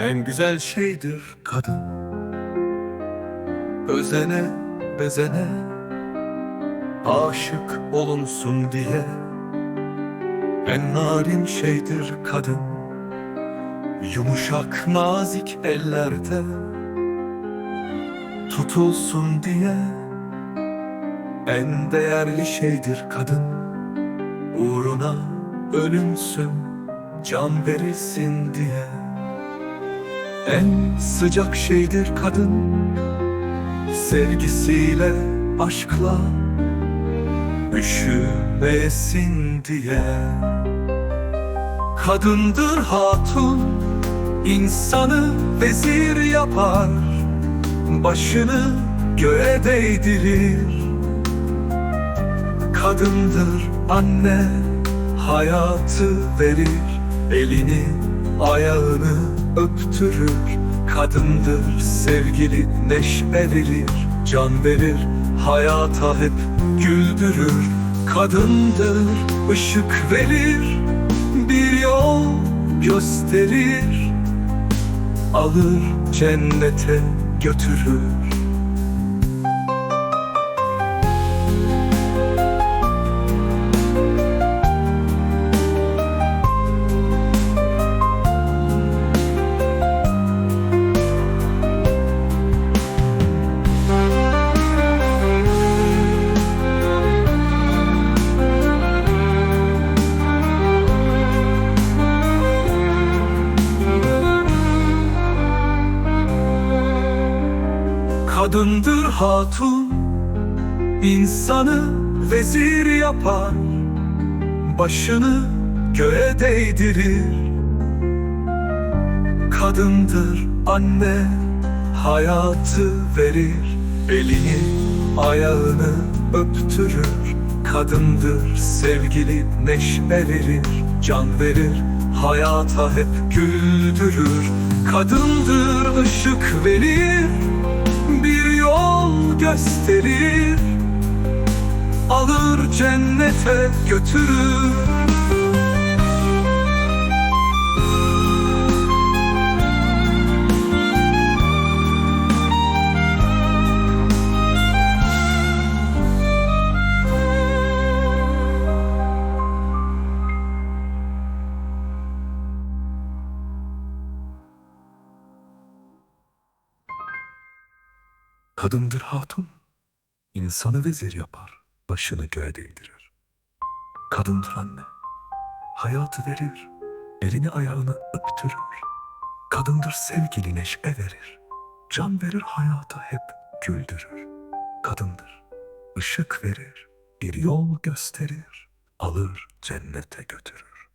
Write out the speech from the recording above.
En güzel şeydir kadın. Özene bezene Aşık olunsun diye. En narin şeydir kadın. Yumuşak nazik ellerde Tutulsun diye. En değerli şeydir kadın. Uğruna ölümsün Can verilsin diye En sıcak şeydir kadın. Sevgisiyle, aşkla Üşümesin diye. Kadındır hatun insanı vezir yapar. Başını göğe değdirir. Kadındır anne hayatı verir. Elini ayağını öptürür. Kadındır sevgili neşe verir. Can verir hayata hep güldürür. Kadındır ışık verir. Bir yol gösterir. Alır cennete götürür Kadındır hatun insanı vezir yapar Başını göğe değdirir. Kadındır anne hayatı verir Elini ayağını öptürür. Kadındır sevgili neşe verir Can verir hayata hep güldürür. Kadındır ışık verir yol gösterir Alır cennete götürür Kadındır hatun, insanı vezir yapar, başını göğe değdirir. Kadındır anne, hayatı verir, elini ayağını öptürür. Kadındır sevgili neşe verir, can verir hayata hep güldürür. Kadındır, ışık verir, bir yol gösterir, alır cennete götürür.